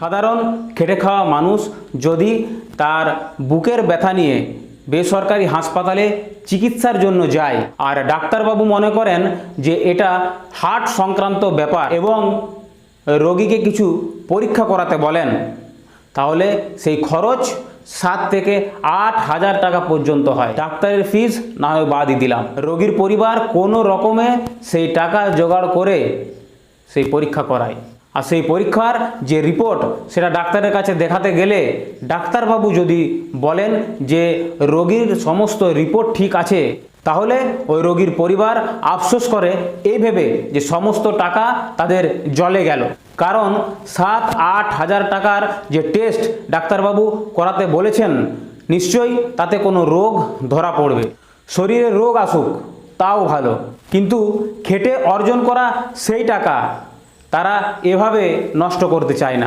সাধারণ খেটে খাওয়া মানুষ যদি তার বুকের ব্যথা নিয়ে বেসরকারি হাসপাতালে চিকিৎসার জন্য যায়। আর ডাক্তারবাবু মনে করেন যে এটা হার্ট সংক্রান্ত ব্যাপার এবং রোগীকে কিছু পরীক্ষা করাতে বলেন। তাহলে সেই খরচ সাত থেকে আট হাজার টাকা পর্যন্ত হয়। ডাক্তারের ফিস না হয় বাদই দিলাম। রোগীর পরিবার কোনো রকমে সেই টাকা জোগাড় করে সেই পরীক্ষা করায়। আর সেই পরীক্ষার যে রিপোর্ট সেটা ডাক্তারের কাছে দেখাতে গেলে ডাক্তারবাবু যদি বলেন যে রোগীর সমস্ত রিপোর্ট ঠিক আছে, তাহলে ওই রোগীর পরিবার আফসোস করে এই ভেবে যে সমস্ত টাকা তাদের জলে গেল। কারণ সাত আট হাজার টাকার যে টেস্ট ডাক্তারবাবু করাতে বলেছেন, নিশ্চয়ই তাতে কোনো রোগ ধরা পড়বে। শরীরে রোগ আসুক, তাও ভালো। কিন্তু খেটে অর্জন করা সেই টাকা তারা এভাবে নষ্ট করতে চায় না।